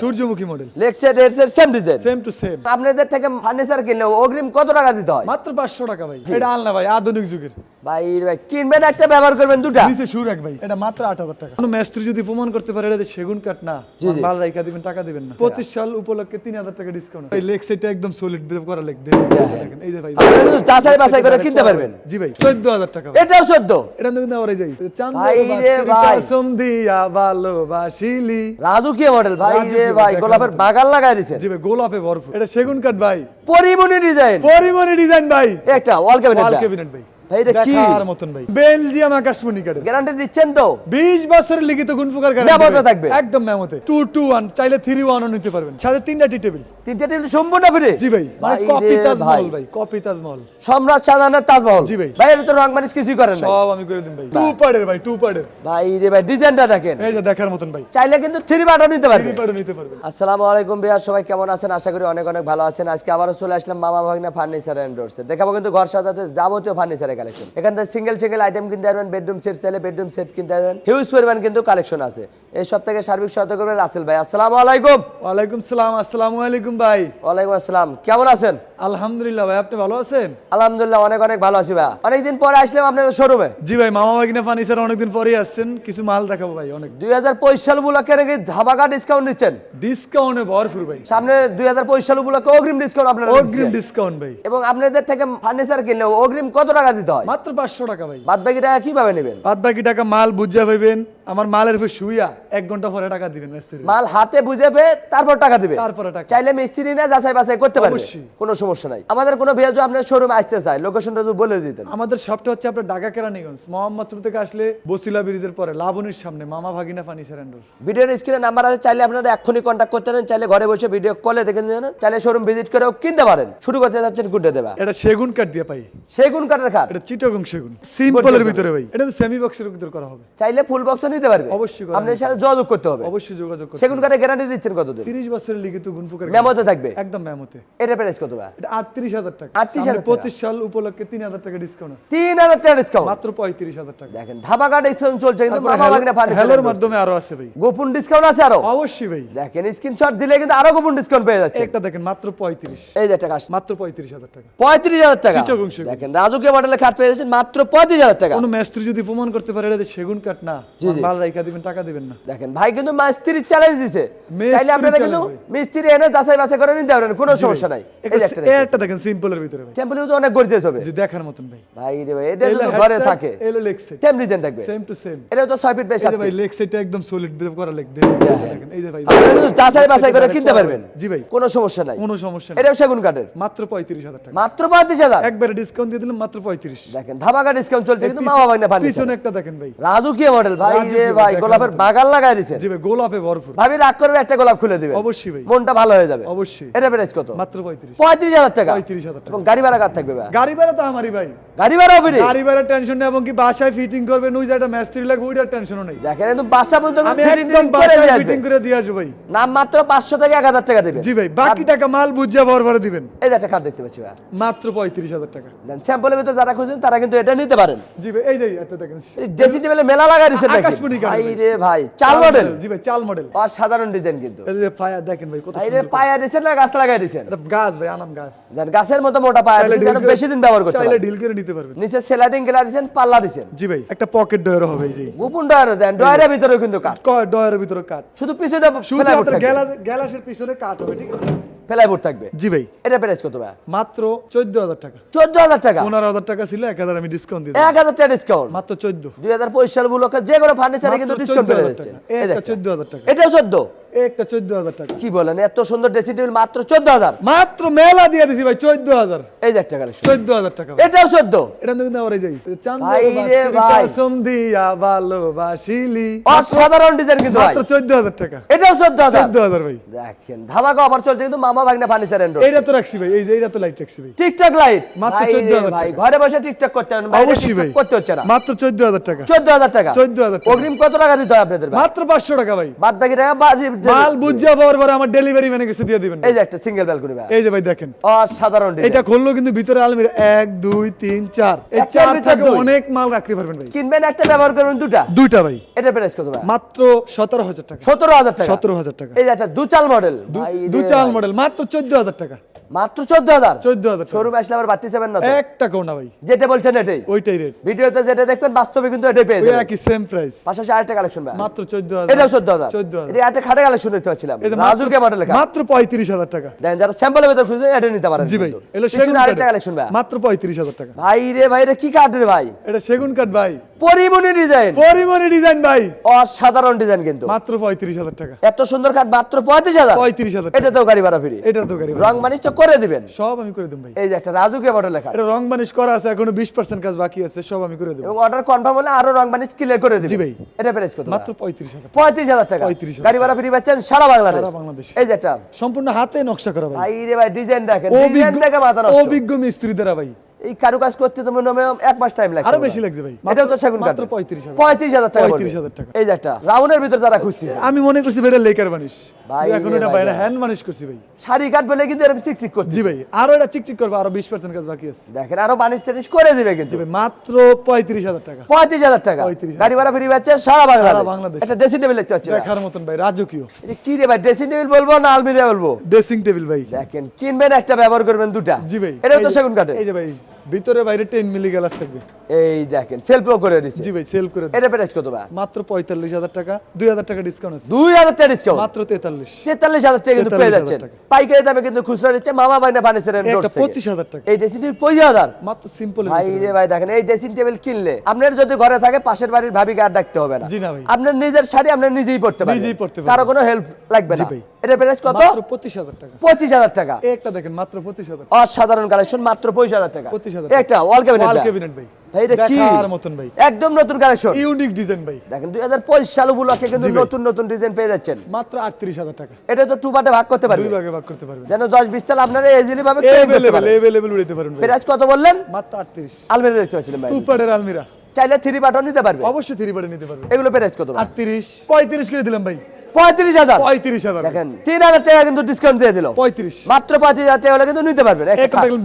সূর্যমুখী মডেল লেক্সেট এর same design same to same আপনাদের থেকে ফার্নিচার কিনলে অগ্রিম কত টাকা দিতে হয়? মাত্র পাঁচশো টাকা ভাই। এটা আলনা ভাই আধুনিক যুগের। ভাই ভাই কিনবেন একটা ব্যবহার করবেন দুটা। নিচে সুর এক ভাই। এটা মাত্র আট হাজার টাকা। কোনো মেস্ত্রি যদি প্রমাণ করতে পারে এটা সেগুন কাঠ না। জি, জি। মাল রাইকা দিবেন টাকা দিবেন না। পঁচিশ সাল উপলক্ষে তিন হাজার টাকা ডিসকাউন্ট এই লেগ সেটটা একদম সলিড করা লেগ দেখেন এই যে ভাই। আপনারা কিন্তু যাচাই বাছাই করে কিনতে পারবেন। জি ভাই চোদ্দ হাজার টাকা। এটাও চোদ্দ। এটা কিন্তু আবার এই যে চান্দ ভাই রে ভাই। কসম দিয়া ভালোবাসিলি। রাজুকিয়া মডেল ভাই রে ভাই গোলাপের। বাগান লাগাই দিয়েছেন জি ভাই গোলাপে ভরপুর। এটা সেগুন কাঠ ভাই। পরিমণি ডিজাইন পরিমণি ডিজাইন ভাই। একটা ওয়াল ওয়াল ক্যাবিনেট ক্যাবিনেট ভাই। ভাই, এটা কি? দেখার মতন ভাই। বেলজিয়াম আকাশমণি কাঠের গ্যারান্টি দিচ্ছেন তো? বিশ বছরের লিখিত গুণ প্রকার মেমোতে থাকবে। একদম মেমোতে। টু টু ওয়ান চাইলে থ্রি ওয়ানও নিতে পারবেন। সাথে তিনটা টি টেবিল। তিনটা টেবিল সম্পূর্ণ ফ্রি জি ভাই। মানে কপি তাজমহল ভাই। ভাই কপি তাজমহল সম্রাট শাহজাহানের তাজমহল জি ভাই। ভাই এর তো রং মানিস কিছুই করেন না সব আমি করে দিন ভাই। টু পার্টের ভাই টু পার্টের ভাই রে ভাই ডিজাইনটা দেখেন। এই যে দেখার মতন ভাই। চাইলে কিন্তু থ্রি বাটন নিতে থ্রি পার্টও নিতে পারবেন। আসসালামু আলাইকুম ভাইয়া সবাই কেমন আছেন? আশা করি অনেক অনেক ভালো আছেন। আজকে আবারও চলে আসলাম মামা ভাগনা ফার্নিচার এন্ড ডোরসে দেখাবো কিন্তু ঘর সাজাতে যাবতীয় ফার্নিচারের কালেকশন এখান থেকে সিঙ্গেল সিঙ্গেল আইটেম কিনতে পারবেন বেডরুম সেট চাইলে বেডরুম সেট কিনতে পারবেন। হিউজ পরিমাণ কিন্তু কালেকশন আছে। এই সব থেকে সার্বিক সহায়তা করবেন রাসেল ভাই। আসসালামু আলাইকুম। ওয়ালাইকুম সালাম আসসালামু আলাইকুম ভাই। ওয়ালাইকুম আসসালাম। কেমন আছেন? আলহামদুলিল্লাহ ভাই আপনি ভালো আছেন? আলহামদুলিল্লাহ অনেক অনেক ভালো আছি ভাই। অনেকদিন পরে আসলাম আপনাদের শোরুমে জি ভাই মামা ভাগিনা ফার্নিচার অনেকদিন পরেই আসছেন। কিছু মাল দেখাবো ভাই অনেক। দুই হাজার পঁচিশ সাল উপলক্ষে নাকি ধামাকা ডিসকাউন্ট দিচ্ছেন ডিসকাউন্টে ভরপুর ভাই। সামনে দুই হাজার পঁচিশ সাল উপলক্ষে অগ্রিম ডিসকাউন্ট আপনারা অগ্রিম ডিসকাউন্ট ভাই। এবং আপনাদের থেকে ফার্নিচার কিনলে অগ্রিম কত টাকা দিতে হয় মাত্র পাঁচশো টাকা ভাই। বাদ বাকি টাকা কীভাবে নেবেন? বাদ বাকি টাকা মাল বুঝা পাইবেন আমার মালের উপর শুইয়া এক ঘণ্টা পরে টাকা দিবেন মিস্ত্রি। মাল হাতে বুঝে পেয়ে তারপর টাকা দিবে তারপরে টাকা। চাইলে মিস্ত্রি না যাচাই বাছাই করতে পারবে। কোনো সমস্যা নাই। আমাদের কোনো আপনার শোরুমে আসতে চায় লোকেশনটা যদি বলে দিতেন। আমাদের শপটা হচ্ছে আপনার ঢাকা কেরানীগঞ্জ মোহাম্মদপুর থেকে আসলে বসিলা ব্রিজের পরে লাবণীর সামনে মামা ভাগিনা ফার্নিচার অ্যান্ড ভিডিওর স্ক্রিনে নাম্বার আছে চাইলে আপনারা এক্ষুনি কন্ট্যাক্ট করতে পারেন চাইলে ঘরে বসে ভিডিও কলে দেখে নিতে চাইলে শোরুম ভিজিট করেও কিনতে পারেন। শুরু করতে যাচ্ছেন গুড্ডে দেবা। এটা সেগুন কাঠ দিয়ে পাই। সেগুন কাঠের খাট। এটা চিটগং সেগুন। সিম্পলের ভিতরে ভাই। এটা তো সেমি বক্সের ভিতরে করা হবে। চাইলে ফুল বক্সও নিতে পারবে। অবশ্যই আপনার সাথে যোগাযোগ করতে হবে। অবশ্যই যোগাযোগ করতে সেগুন গ্যারান্টি দিচ্ছেন কতদিন? তিরিশ বছরের লিখিত মেমোতে থাকবে? একদম মেমোতে। এটা প্রাইস কত ভাই? এটা আটত্রিশ হাজার টাকা। 38,000 টাকা। পঁচিশ সাল উপলক্ষে তিন হাজার টাকা ডিসকাউন্ট আছে। তিন হাজার টাকা ডিসকাউন্ট মাত্র পঁয়ত্রিশ হাজার টাকা। দেখেন ধামাকা ডিসকাউন্ট চলছে কিন্তু মামা হ্যালোর মাধ্যমে আরও আছে ভাই। গোপন ডিসকাউন্ট আছে আরও? অবশ্যই ভাই। দেখেন স্ক্রিনশট দিলে কিন্তু আরও গোপন ডিসকাউন্ট পেয়ে যাচ্ছে। একটা দেখেন মাত্র পঁয়ত্রিশ। এই যে টাকা মাত্র পঁয়ত্রিশ হাজার টাকা। পঁয়ত্রিশ হাজার টাকা। চিটাগং দেখেন রাজুকে মডেলের পেয়ে যাচ্ছেন মাত্র পঁয়ত্রিশ হাজার টাকা। কোনো মেস্ত্রি যদি প্রমাণ করতে পারে এটা সেগুন কাঠ না। মাল রাইকা দিবেন টাকা দিবেন না। দেখেন ভাই কিন্তু মিস্ত্রি চ্যালেঞ্জ দিছে। চাইলে আপনারা কিন্তু মিস্ত্রি এনে যাচাই বাছাই করে নিতে পারবেন কোনো সমস্যা নাই। একটা দেখেন সিম্পলের ভিতরে ভাই। টেম্পল তো অনেক গর্জিয়াস হবে। যে দেখার মতন ভাই। ভাই রে ভাই এটা যদি ঘরে থাকে। এলো লেগ সেট সেম ডিজাইন থাকবে। সেম টু সেম এটা তো ছয় ফিট বেশ এই ভাই লেগ সেটটা একদম সলিড করা লেগ দেখেন। এই যে ভাই। আপনারা কিন্তু যাচাই বাছাই করে কিনতে পারবেন। জি ভাই। কোনো সমস্যা নাই। কোনো সমস্যা নেই। এটাও সেগুন কাঠের। মাত্র পঁয়ত্রিশ হাজার টাকা। মাত্র পঁয়ত্রিশ হাজার। একবারে ডিসকাউন্ট দিয়ে দিলাম মাত্র পঁয়ত্রিশ দেখেন ধামাকা ডিসকাউন্ট চলছে কিন্তু মামা ভাগ্নে ফার্নিচার পিছনে একটা দেখেন ভাই। রাজকীয় মডেল ভাই যে ভাই গোলাপের বাগান লাগাই দিয়েছেন জি ভাই গোলাপে ভরপুর। ভাবি রাগ করবে একটা গোলাপ খুলে দিবে। অবশ্যই ভাই। মনটা ভালো হয়ে যাবে। অবশ্যই। এটা প্রাইস কত? মাত্র পঁয়ত্রিশ। পঁয়ত্রিশ হাজার টাকা। পঁয়ত্রিশ হাজার টাকা। এবং গাড়ি ভাড়া কার থাকবে ভাই? গাড়ি ভাড়া তো আমারই ভাই। গাড়ি ফ্রি। গাড়ি টেনশন নেই এবং কি বাসায় ফিটিং একটা মিস্ত্রি লাগবে ওইটার টেনশনও নেই। দেখেন একদম বাসা আমি একদম বাসায় ফিটিং করে দিয়ে আসব ভাই। নাম মাত্র পাঁচশো থেকে এক হাজার টাকা দেবেন। জি ভাই বাকি টাকা মাল বুঝিয়ে দিবেন। এই যে একটা দেখতে পাচ্ছি ভাই। মাত্র পঁয়ত্রিশ হাজার টাকা। স্যাম্পলের ভিতরে যারা তারা কিন্তু এটা নিতে পারেন। জি ভাই এই যে একটা দেখেন। টেবিলে মেলা দিচ্ছেন নাকি? আকাশমণি ভাই। রে ভাই চাল মডেল জি ভাই চাল মডেল অসাধারণ ডিজাইন কিন্তু। এই যে ফায়ার দেখেন ভাই কত সুন্দর পায়া দিচ্ছেন না গাছ লাগাই দিচ্ছেন এটা গাছ ভাই আনাম গাছ। দেন গাছের মতো মোটা পায়া করে- বেশি দিন ব্যবহার করতে চাইলে। ঢিল করে নিতে পারবেন নিচে সেলাইডিং গেলা দিচ্ছেন পাল্লা দিচ্ছেন জি ভাই একটা পকেট ডয়ার হবে যে গোপন ডয়ার দেন ডয়ারের ভিতরেও কিন্তু কাঠ। ডয়ারের ভিতরে কাট শুধু পিছনে শুধু আপনার গ্যালাস গ্যালাসের পিছনে কাট হবে ঠিক আছে? ফেলাই থাকবে। জি ভাই। এটা প্রাইস কত ভাই মাত্র চোদ্দ হাজার টাকা। চোদ্দ হাজার টাকা? পনেরো হাজার টাকা ছিল এক হাজার আমি ডিসকাউন্ট দিয়ে এক হাজার টাকা ডিসকাউন্ট মাত্র চোদ্দ। দুই হাজার পঁচিশ সাল উপলক্ষে যে কোনো ফার্নিচারে কিন্তু ডিসকাউন্ট পেয়ে যাচ্ছে। চোদ্দ হাজার টাকা। এটাও চোদ্দ? একটা চোদ্দ হাজার টাকা। কি বলেন এত সুন্দর ড্রেসিং টেবিল মাত্র চোদ্দ হাজার? মাত্র মেলা দিয়ে দিছি ভাই চোদ্দ হাজার। এই যে একটা কালেকশন চোদ্দ হাজার টাকা এটাও চোদ্দ? এটা কিন্তু এই যাই চান্দ ভাই রে ভাই। কসম দিয়া ভালোবাসিলি। অসাধারণ ডিজাইন কিন্তু মাত্র চোদ্দ হাজার টাকা। এটাও চোদ্দ হাজার? চোদ্দ হাজার ভাই। দেখেন ধামাকা অফার চলছে কিন্তু মামা ভাগনা ফার্নিচার এন্ড এইটা তো রাখছি ভাই এই যে এইটা তো লাইট রাখছি ভাই। টিকটক লাইট মাত্র ভাই 14,000 রে ভাই ঘরে বসে টিকটক করতে বাইরে অবশ্যই ভাই। করতে হচ্ছে না। মাত্র চোদ্দ হাজার টাকা। চোদ্দ হাজার টাকা। 14,000 টাকা। অগ্রিম কত টাকা দিতে হয় আপনাদের মাত্র পাঁচশো টাকা ভাই। বাদ বাকি টাকা মাল বুঝা পাওয়ার পরে আমার ডেলিভারি ম্যানের কাছে দিয়ে দিবেন। এই যে একটা সিঙ্গেল ব্যালকনি ভাই এই যে ভাই দেখেন। অসাধারণ এটা খুললো কিন্তু ভিতরে আলমিরা এক দুই তিন চার। এই চার থেকে অনেক মাল রাখতে পারবেন ভাই। কিনবেন একটা ব্যবহার করবেন দুটা? দুইটা ভাই। এটা প্রাইস কত ভাই? মাত্র সতেরো হাজার টাকা। সতেরো হাজার টাকা? সতেরো হাজার টাকা। এই যে একটা দুচাল মডেল দু চাল মডেল মাত্র চোদ্দ হাজার টাকা। মাত্র চোদ্দ হাজার? চোদ্দ হাজার টাকা। আসলে আবার বাড়তি যাবেন না তো? এক টাকাও না ভাই। যেটা বলছেন এটাই। ওইটাই রেট ভিডিওতে যেটা দেখবেন বাস্তবে কিন্তু এটাই পেয়ে ওই যাবেন। একই সেম প্রাইস পাশাপাশি আরেকটা কালেকশন ভাই। মাত্র চোদ্দ এটাও হাজার চোদ্দ হাজার। চোদ্দ হাজার। এটা একটা খাটে কালেকশন দেখতে পাচ্ছিলাম রাজুকে লেখা। মাত্র পঁয়ত্রিশ হাজার টাকা। দেখেন যারা স্যাম্পলের ভেতর খুঁজে এটা নিতে পারেন জি ভাই পিছনে সেগুন আরেকটা কাঠ। কালেকশন ভাই। মাত্র পঁয়ত্রিশ হাজার টাকা। ভাই রে ভাই রে কি কাঠ রে ভাই? এটা সেগুন কাঠ ভাই। ডিজাইন। ডিজাইন ভাই। অসাধারণ ডিজাইন কিন্তু। মাত্র পঁয়ত্রিশ হাজার টাকা। এত সুন্দর কাঠ মাত্র পঁয়ত্রিশ হাজার? পঁয়ত্রিশ হাজার টাকা। এটা তো গাড়ি ভাড়া ফ্রি। এটা তো গাড়ি। রং মানিস তো করে দিবেন। সব আমি করে দেবো ভাই। এই যে একটা রাজুকে মডেল লেখা। এটা রং বানিশ করা আছে এখনও বিশ পার্সেন্ট কাজ বাকি আছে সব আমি করে দেবো। এবং অর্ডার কনফার্ম হলে আরও রং মানিস ক্লিয়ার করে দিবেন। জি ভাই। এটা প্রাইস কত মাত্র পঁয়ত্রিশ হাজার পঁয়ত্রিশ হাজার টাকা। 35,000 গাড়ি ভাড়া ফ্রি পাচ্ছেন সারা বাংলাদেশ। সারা বাংলাদেশে। এই যেটা সম্পূর্ণ হাতে নকশা করা ভাই। রে ভাই ডিজাইন দেখেন ডিজাইন দেখে মাথা নষ্ট। অভিজ্ঞ মিস্ত্রি দ্বারা ভাই। এই কারুকাজ করতে তো মনে হয় এক মাস টাইম লাগছে আরও বেশি। লাগছে ভাই। এটাও তো সেগুন কাঠ মাত্র পঁয়ত্রিশ হাজার পঁয়ত্রিশ হাজার টাকা পড়বে। 35,000 টাকা। এই যে একটা রাউন্ডের ভিতর যারা খুঁজছে আমি মনে করছি এটা লেকার বানিশ ভাই এখন এটা ভাই হ্যান্ড বানিশ করছি ভাই। শাড়ি কাট বলে কিন্তু এরকম চিকচিক করছে জি ভাই আরও এটা চিকচিক করব আরও বিশ পার্সেন্ট কাজ বাকি আছে। দেখেন আরও বানিশ টানিশ করে দিবে কিন্তু। ভাই মাত্র পঁয়ত্রিশ হাজার টাকা। পঁয়ত্রিশ হাজার টাকা। গাড়ি ভাড়া ফ্রি পাচ্ছে সারা বাংলাদেশ সারা বাংলাদেশ। একটা ড্রেসিং টেবিল দেখতে পাচ্ছি। দেখার মতন ভাই রাজকীয়। এটা কি রে ভাই ড্রেসিং টেবিল বলব না আলমিরা বলব? ড্রেসিং টেবিল ভাই। দেখেন কিনবেন একটা ব্যবহার করবেন দুটা। জি ভাই। এটাও তো সেগুন কাঠে এই যে ভাই ভিতরে বাইরে টেন মিলি গ্লাস থাকবে। এই দেখেন সেলফ করে দিচ্ছে জি ভাই সেল করে। এটা প্রাইস কত ভাই? মাত্র পঁয়তাল্লিশ হাজার টাকা দুই হাজার টাকা ডিসকাউন্ট আছে। দুই হাজার টাকা ডিসকাউন্ট মাত্র তেতাল্লিশ। তেতাল্লিশ হাজার টাকা কিন্তু পেয়ে যাচ্ছেন। টাকা। পাইকারি দামে কিন্তু খুচরা দিচ্ছে মামা বাইনা ফার্নিচারের একটা পঁচিশ হাজার টাকা। এই ড্রেসিং টেবিল পঁচিশ হাজার। মাত্র সিম্পল ভাই রে ভাই দেখেন এই ড্রেসিং টেবিল কিনলে আপনার যদি ঘরে থাকে পাশের বাড়ির ভাবিকে আর ডাকতে হবে না। জি না ভাই। আপনার নিজের শাড়ি আপনার নিজেই পড়তে পারবেন। নিজেই পরতে পারবেন। কারও কোনো হেল্প লাগবে জি না ভাই। এটা প্রাইস কত? মাত্র পঁচিশ হাজার টাকা। পঁচিশ হাজার টাকা। এই একটা দেখেন মাত্র পঁচিশ হাজার অসাধারণ কালেকশন মাত্র পঁচিশ হাজার টাকা। 25,000 এই একটা ওয়াল ক্যাবিনেট ওয়াল ক্যাবিনেট ভাই। এটা কি? দেখার মতন ভাই। একদম নতুন কালেকশন ইউনিক ডিজাইন ভাই। দেখেন দুই হাজার পঁচিশ সাল উপলক্ষে কিন্তু নতুন নতুন ডিজাইন পেয়ে যাচ্ছেন। মাত্র আটত্রিশ হাজার টাকা। এটা তো টু ভাগ করতে দুই ভাগে ভাগ করতে পারবেন। যেন দশ বিশ তাল আপনারা ইজিলি ভাবে পারেন। এভেলেবেল উড়াইতে পারবেন প্রাইস কত বললেন? মাত্র আটত্রিশ। আলমারি দেখতে পাচ্ছিলেন ভাই। আলমিরা চাইলে থ্রি পার্টও নিতে পারবে। অবশ্যই থ্রি বারে নিতে পারবেন। এগুলো প্রাইস কত আটত্রিশ পঁয়ত্রিশ করে দিলাম ভাই। পঁয়ত্রিশ হাজার। পঁয়ত্রিশ হাজার। দেখেন তিন হাজার টাকা কিন্তু ডিসকাউন্ট দিয়ে দিল। পঁয়ত্রিশ। মাত্র পঁয়ত্রিশ হাজার টাকা হলে কিন্তু নিতে পারবেন।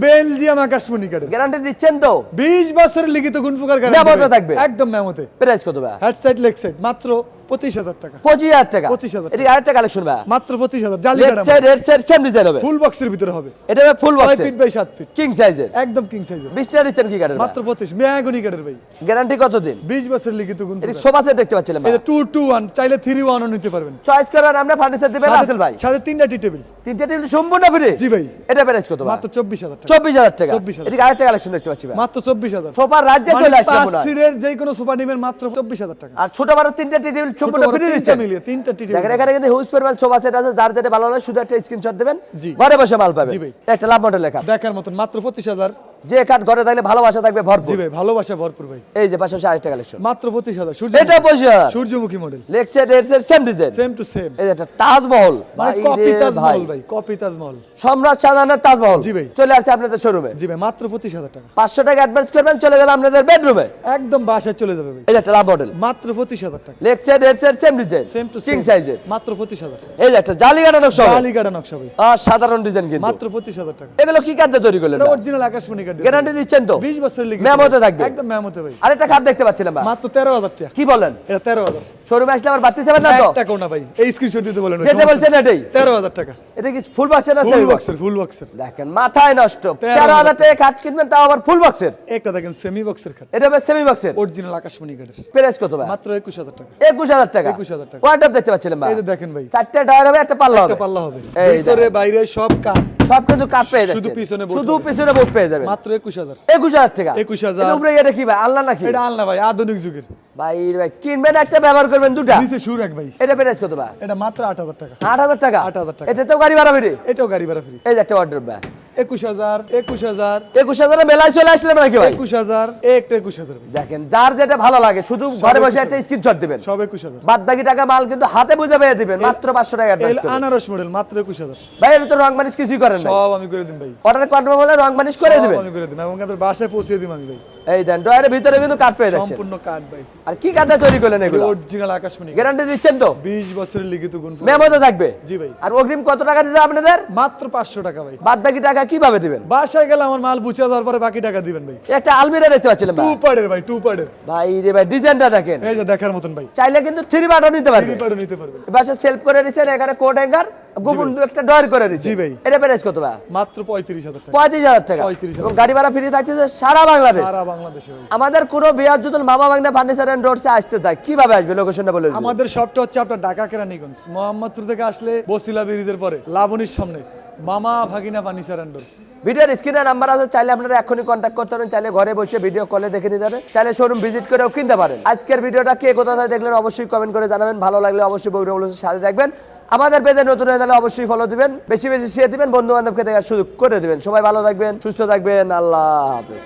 বেলজিয়াম আকাশমণি কার্ডের গ্যারান্টি দিচ্ছেন তো? বিশ বছরের লিখিত গুণফুকার মেমোতে থাকবে। একদম মেমোতে প্রাইস কত ভাই? হেড সাইড লেগ মাত্র পঁচিশ হাজার টাকা। পঁচিশ হাজার টাকা? 25,000 এটি আরেকটা কালেকশন ভাই? মাত্র পঁচিশ হাজার জালি side head side same design হবে। ফুল বক্সের ভিতরে হবে। এটা ফুল বক্স ফিট বাই সাত ফিট কিং সাইজের একদম কিং সাইজের বিশ টাকা কি কাঠের মাত্র পঁচিশ। মেয়াগনি কার্ডের ভাই। গ্যারান্টি কত দিন বিশ বছরের লিখিত গুণ এটি সোফা সেট দেখতে পাচ্ছিলাম এই টু টু ওয়ান চাইলে থ্রি ওয়ানও নিতে পারবেন। চয়েস করার আমরা ফার্নিচার দিবেন আসল ভাই। সাথে তিনটা টি টেবিল তিনটা টেবিল সম্পূর্ণ ফ্রি জি ভাই। এটা প্রাইস কত মাত্র চব্বিশ হাজার চব্বিশ হাজার টাকা। 24,000 এটি আরেকটা কালেকশন দেখতে পাচ্ছি মাত্র চব্বিশ হাজার। সোফার রাজ্যে চলে আসছে পাঁচ। সিটের যে কোনো সোফা নিবেন মাত্র চব্বিশ হাজার টাকা। আর ছোট বড় তিনটা টেবিল সম্পূর্ণ ফ্রি দিচ্ছেন। মিলিয়ে তিনটা টি দেখেন এখানে কিন্তু হিউজ পরিমাণ সোফা সেট আছে যার যেটা ভালো লাগে শুধু একটা স্ক্রিনশট দেবেন ঘরে বসে মাল পাবেন। একটা লাভ মডেল লেখা। দেখার মতন মাত্র পঁচিশ হাজার। যে কাঠ ঘরে থাকলে ভালোবাসা থাকবে জি ভরপুর ভাই ভালোবাসা ভরপুর ভাই। এই যে পাশাপাশি আরেকটা কালেকশন মাত্র পঁচিশ হাজার সূর্য এটা সূর্যমুখী model leg set head set same design same to same এই যে একটা তাজমহল। মানে ভাই কপি তাজমহল ভাই। কপি তাজমহল। সম্রাট শাহজাহানের তাজমহল। জি ভাই। চলে আসছে আপনাদের শোরুমে জি ভাই মাত্র পঁচিশ হাজার টাকা। পাঁচশো টাকা অ্যাডভান্স করবেন চলে যাবে আপনাদের বেডরুমে একদম বাসায় চলে যাবে ভাই। এই একটা লাভ মডেল মাত্র পঁচিশ হাজার টাকা। Leg set head set same design same to king সাইজের মাত্র পঁচিশ হাজার এই একটা জালি কাটানো সব নকশা ভাই। আর সাধারণ ডিজাইন কিন্তু। মাত্র পঁচিশ হাজার টাকা। এগুলো কি কাঠে তৈরি করলেন অরিজিনাল আকাশমণি গ্যারান্টি দিচ্ছেন তো? বিশ বছরের লিগে মেমোতে থাকবে। একদম মেমোতে ভাই। আরেকটা খাট দেখতে পাচ্ছিলাম ভাই। মাত্র তেরো হাজার টাকা। কি বলেন? এটা তেরো হাজার। শোরুমে আসলে আবার না তো? এক টাকাও না ভাই। এই স্ক্রিনশট দিতে বলেন যেটা বলছেন এটাই। তেরো হাজার টাকা। এটা কি ফুল বক্সের না ফুল বক্সের ফুল বক্সের দেখেন মাথায় নষ্ট। তেরো তেরো হাজার হাজার টাকা। খাট কিনবেন তাও আবার ফুল বক্সের একটা দেখেন সেমি বক্সের খাট। এটা হবে সেমি বক্সের অরিজিনাল আকাশমণি কার্ডের প্রাইস কত ভাই? মাত্র একুশ হাজার টাকা। একুশ হাজার টাকা। 21,000 টাকা। ওয়ার্ডরোব দেখতে পাচ্ছিলাম ভাই। এই যে দেখেন ভাই। চারটে টায়ার হবে একটা পাল্লা হবে। একটা পাল্লা হবে। ভিতরে বাইরে সব কাঠ। সব কিন্তু কাঠ পেয়ে যাবে শুধু পিছনে শুধু পিছনে বোট পেয়ে যাবে। মাত্র একুশ হাজার। একুশ হাজার টাকা? 21,000 এর উপরে এটা কি ভাই আল্লাহ নাকি? এটা আলনা ভাই আধুনিক যুগের। ভাই ভাই কিনবেন একটা ব্যবহার করবেন দুটা। নিচে সুর এক ভাই। এটা প্রাইস কত ভাই? এটা মাত্র আট হাজার টাকা। আট হাজার টাকা? 8,000 টাকা। এটাতেও গাড়ি ভাড়া বেরিয়ে এটাও গাড়ি ভাড়া ফ্রি এই যে একটা অর্ডার ভাই। একুশ হাজার একুশ হাজার। একুশ হাজারে মেলায় চলে আসলে নাকি ভাই? একুশ হাজার একটা একুশ হাজার। দেখেন যার যেটা ভালো লাগে শুধু ঘরে বসে একটা স্ক্রিনশট দিবেন। সব একুশ হাজার। বাদ বাকি টাকা মাল কিন্তু হাতে বুঝে পেয়ে দিবেন মাত্র পাঁচশো টাকা আনারস মডেল মাত্র একুশ হাজার। ভাই এটা তো রং মানিশ কিছুই করেন সব আমি করে দিন ভাই। অর্ডার কনফার্ম হলে রং মানিশ করে দিবেন। আমি করে দিন এবং আপনার বাসায় পৌঁছে দিন আমি ভাই। এই দেন ডয়ারের ভিতরে কিন্তু কাঠ পেয়ে যাচ্ছে সম্পূর্ণ কাঠ ভাই। আর কি কাঠে তৈরি করলেন এগুলো? অরিজিনাল আকাশমণি। গ্যারান্টি দিচ্ছেন তো? বিশ বছরের লিখিত গুণ মেমোতে থাকবে? জি ভাই। আর অগ্রিম কত টাকা দিতে আপনাদের? মাত্র পাঁচশো টাকা ভাই। বাদ বাকি টাকা কীভাবে দিবেন? বাসায় গেলে আমার মাল বুঝে দেওয়ার পরে বাকি টাকা দিবেন ভাই। একটা আলমিরা দেখতে পাচ্ছিলাম টু পার্টের ভাই টু পার্টের ভাই রে ভাই ডিজাইনটা দেখেন। এই যে দেখার মতন ভাই। চাইলে কিন্তু থ্রি বাটও নিতে পারবে। থ্রি পার্টও নিতে পারবেন। বাসা সেলফ করে দিচ্ছেন এখানে কোড হ্যাঙ্গার গোপন দু একটা ডয়ার করে দিচ্ছেন জি ভাই। এটা প্রাইস কত ভাই? মাত্র পঁয়ত্রিশ হাজার টাকা। পঁয়ত্রিশ হাজার টাকা। 35,000 এবং গাড়ি ভাড়া ফ্রি থাকছে সারা বাংলাদেশ। সারা বাংলাদেশে ভাই। আমাদের কোনো বিয়ার যদি মামা বাংলা ফার্নিচার এন্ড রোডসে আসতে চায়। কীভাবে আসবে? লোকেশনটা বলে দিন। আমাদের শপটা হচ্ছে আপনার ঢাকা কেরানীগঞ্জ। মোহাম্মদপুর থেকে আসলে বসিলা ব্রিজের পরে লাবণীর সামনে। মামা ভাগিনা ফার্নিচার অ্যান্ডর ভিডিওর স্ক্রিনে নাম্বার আছে চাইলে আপনারা এখনই কন্ট্যাক্ট করতে পারেন চাইলে ঘরে বসে ভিডিও কলে দেখে নিতে পারেন চাইলে শোরুম ভিজিট করেও কিনতে পারেন। আজকের ভিডিওটা কে কোথায় দেখলেন অবশ্যই কমেন্ট করে জানাবেন। ভালো লাগলে অবশ্যই বগুড়া সাথে দেখবেন আমাদের পেজে নতুন হয়ে তাহলে অবশ্যই ফলো দিবেন, বেশি বেশি শেয়ার দিবেন বন্ধু বান্ধবকে দেখার সুযোগ করে দিবেন। সবাই ভালো থাকবেন, সুস্থ থাকবেন, আল্লাহ হাফেজ।